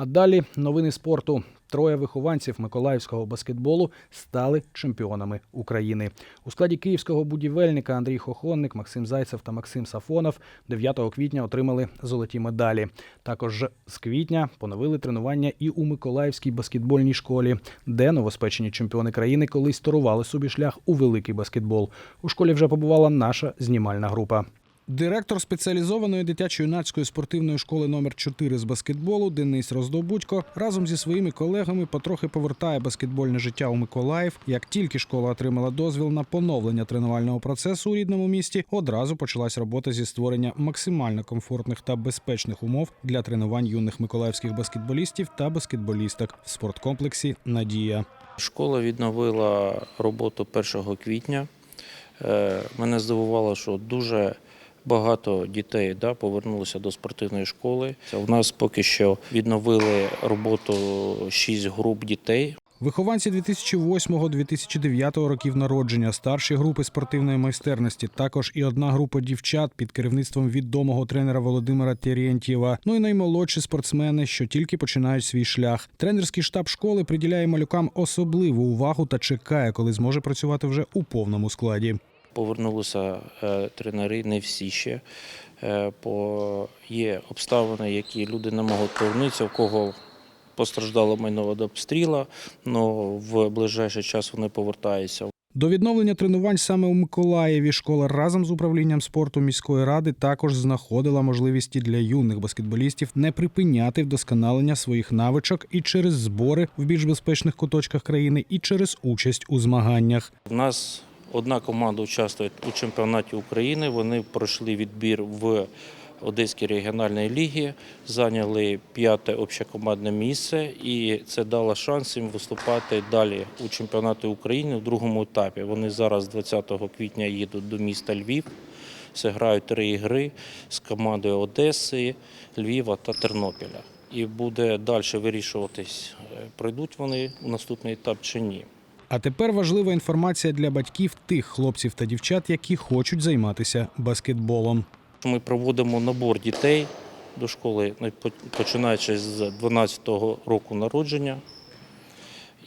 А далі новини спорту. Троє вихованців миколаївського баскетболу стали чемпіонами України. У складі київського будівельника Андрій Хохонник, Максим Зайцев та Максим Сафонов 9 квітня отримали золоті медалі. Також з квітня поновили тренування і у Миколаївській баскетбольній школі, де новоспечені чемпіони країни колись торували собі шлях у великий баскетбол. У школі вже побувала наша знімальна група. Директор спеціалізованої дитячо-юнацької спортивної школи номер 4 з баскетболу Денис Роздобудько разом зі своїми колегами потрохи повертає баскетбольне життя у Миколаїв. Як тільки школа отримала дозвіл на поновлення тренувального процесу у рідному місті, одразу почалась робота зі створення максимально комфортних та безпечних умов для тренувань юних миколаївських баскетболістів та баскетболісток в спорткомплексі Надія. Школа відновила роботу 1 квітня. Е, Мене здивувало, що дуже багато дітей да, повернулося до спортивної школи. У нас поки що відновили роботу 6 груп дітей. Вихованці 2008-2009 років народження, старші групи спортивної майстерності, також і одна група дівчат під керівництвом відомого тренера Володимира Терєнтєва. Ну і наймолодші спортсмени, що тільки починають свій шлях. Тренерський штаб школи приділяє малюкам особливу увагу та чекає, коли зможе працювати вже у повному складі. Повернулися е, тренери, не всі ще. Е, Бо є обставини, які люди не можуть повернутися, в кого постраждало майно від обстріла, але в ближайший час вони повертаються. До відновлення тренувань саме у Миколаєві школа разом з управлінням спорту міської ради також знаходила можливості для юних баскетболістів не припиняти вдосконалення своїх навичок і через збори в більш безпечних куточках країни, і через участь у змаганнях. У нас одна команда участвує у чемпіонаті України. Вони пройшли відбір в Одеській регіональній лігі, зайняли п'яте общекомандне місце, і це дало шанс їм виступати далі у чемпіонаті України в другому етапі. Вони зараз 20 квітня їдуть до міста Львів. Зіграють три ігри з командою Одеси, Львова та Тернопіля. І буде далі вирішуватись, е, пройдуть вони у наступний етап чи ні. А тепер важлива інформація для батьків тих хлопців та дівчат, які хочуть займатися баскетболом. Ми проводимо набор дітей до школи, починаючи з 12-го року народження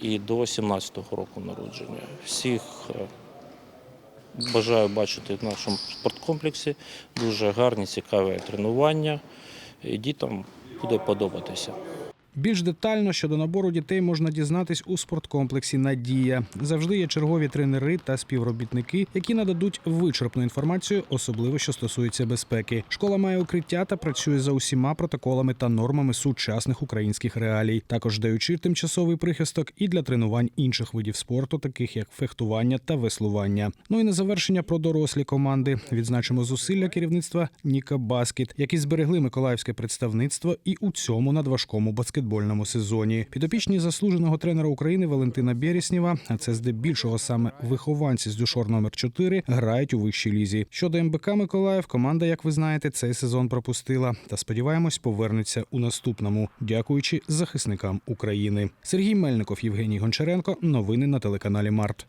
і до 17-го року народження. Всіх е, бажаю бачити в нашому спорткомплексі. Дуже гарні, цікаві тренування. І дітям буде подобатися. Більш детально щодо набору дітей можна дізнатись у спорткомплексі Надія. Завжди є чергові тренери та співробітники, які нададуть вичерпну інформацію, особливо що стосується безпеки. Школа має укриття та працює за усіма протоколами та нормами сучасних українських реалій, також даючи тимчасовий прихисток і для тренувань інших видів спорту, таких як фехтування та веслування. Ну і на завершення про дорослі команди відзначимо зусилля керівництва Ніка Баскет, які зберегли миколаївське представництво і у цьому надважкому баскетбольному сезоні. Підопічні заслуженого тренера України Валентина Береснєва, а це здебільшого саме вихованці з дюшор номер 4 грають у вищій лізі. Щодо МБК Миколаїв, команда, як ви знаєте, цей сезон пропустила. Та сподіваємось, повернеться у наступному, дякуючи захисникам України. Сергій Мельников, Євгеній Гончаренко. Новини на телеканалі Март.